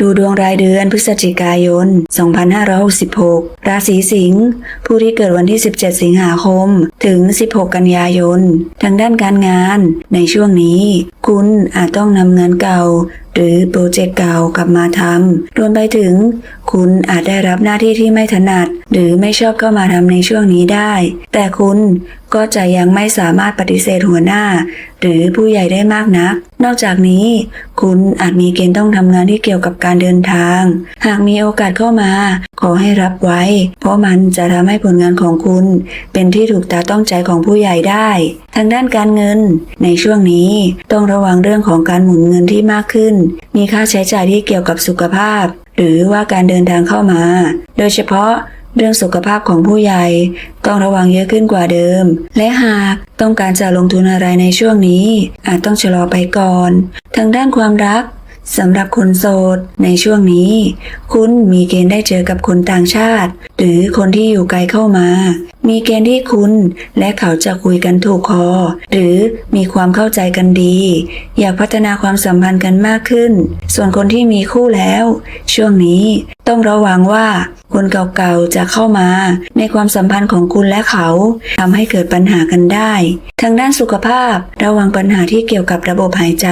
ดูดวงรายเดือนพฤศจิกายน 2566 ราศีสิงห์ ผู้ที่เกิดวันที่ 17 สิงหาคม ถึง 16 กันยายน ทางด้านการงาน ในช่วงนี้ คุณอาจต้องนำงานเก่า หรือโปรเจกต์เก่ากลับมาทำ รวมไปถึง คุณอาจได้รับหน้าที่ที่ไม่ถนัด หรือไม่ชอบเข้ามาทำในช่วงนี้ได้ แต่คุณ ก็จะยังไม่สามารถปฏิเสธหัวหน้า หรือผู้ใหญ่ได้มากนัก นอกจากนี้ คุณอาจมีเกณฑ์ต้องทำงานที่เกี่ยวกับการเดินทาง หากมีโอกาสเข้ามา ขอให้รับไว้ เพราะมันจะทำให้ผลงานของคุณ เป็นที่ถูกตาต้องใจของผู้ใหญ่ได้ ทางด้านการเงิน ในช่วงนี้ต้องระวังเรื่องของการหมุนเงินที่มากขึ้น มีค่าใช้จ่ายที่เกี่ยวกับสุขภาพ หรือว่าการเดินทางเข้ามา โดยเฉพาะ เรื่องสุขภาพของผู้ใหญ่ต้องระวังเยอะขึ้นกว่าเดิม และหากต้องการจะลงทุนอะไรในช่วงนี้ อาจต้องชะลอไปก่อน ทางด้านความรัก สำหรับคนโสด ในช่วงนี้ คุณมีเกณฑ์ได้เจอกับคนต่างชาติ หรือคนที่อยู่ไกลเข้ามา มีเกณฑ์ที่คุณและเขาจะคุยกันถูกคอ หรือมีความเข้าใจกันดี อยากพัฒนาความสัมพันธ์กันมากขึ้น ส่วนคนที่มีคู่แล้ว ช่วงนี้ต้องระวังว่าคนเก่าๆจะเข้ามา ในความสัมพันธ์ของคุณและเขาทำให้เกิดปัญหากันได้ ทางด้านสุขภาพระวังปัญหาที่เกี่ยวกับระบบหายใจ